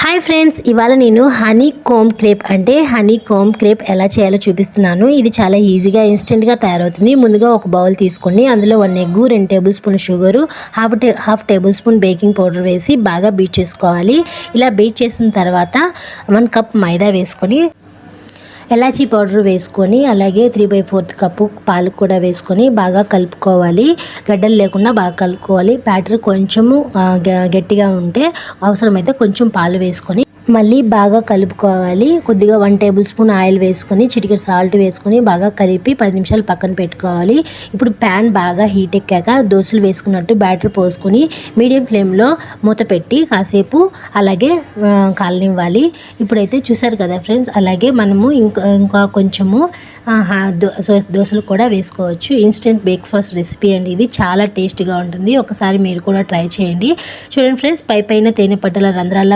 Hi friends ఇవాళ నేను honeycomb crepe అంటే హనీ కోమ్ క్రేప్ ఎలా చేయాలో చూపిస్తున్నాను. ఇది చాలా ఈజీగా ఇన్స్టెంట్గా తయారవుతుంది. ముందుగా ఒక బౌల్ తీసుకోండి. అందులో వన్ ఎగ్ రెండు టేబుల్ స్పూన్ షుగరు హాఫ్ టే half tablespoon baking powder వేసి బాగా బీట్ చేసుకోవాలి. ఇలా బీట్ చేసిన తర్వాత వన్ కప్ మైదా వేసుకొని ఎలాచీ పౌడర్ వేసుకొని అలాగే త్రీ బై ఫోర్త్ కప్పు పాలు కూడా వేసుకొని బాగా కలుపుకోవాలి. గడ్డలు లేకుండా బాగా కలుపుకోవాలి. బ్యాటర్ కొంచెము గ- గట్టిగా ఉంటే అవసరమైతే కొంచెం పాలు వేసుకొని మళ్ళీ బాగా కలుపుకోవాలి. కొద్దిగా వన్ టేబుల్ స్పూన్ ఆయిల్ వేసుకొని చిటికెడు సాల్ట్ వేసుకొని బాగా కలిపి పది నిమిషాలు పక్కన పెట్టుకోవాలి. ఇప్పుడు ప్యాన్ బాగా హీట్ ఎక్కాక దోశలు వేసుకున్నట్టు బ్యాటర్ పోసుకొని మీడియం ఫ్లేమ్లో మూత పెట్టి కాసేపు అలాగే కాలనివ్వాలి. ఇప్పుడైతే చూసారు కదా ఫ్రెండ్స్ అలాగే మనము ఇంకా ఇంకా కొంచెము దోశలు కూడా వేసుకోవచ్చు. ఇన్స్టెంట్ బ్రేక్ఫాస్ట్ రెసిపీ అండి ఇది. చాలా టేస్ట్గా ఉంటుంది. ఒకసారి మీరు కూడా ట్రై చేయండి. చూడండి ఫ్రెండ్స్ పై పైన తేనె పట్టల రంధ్రాల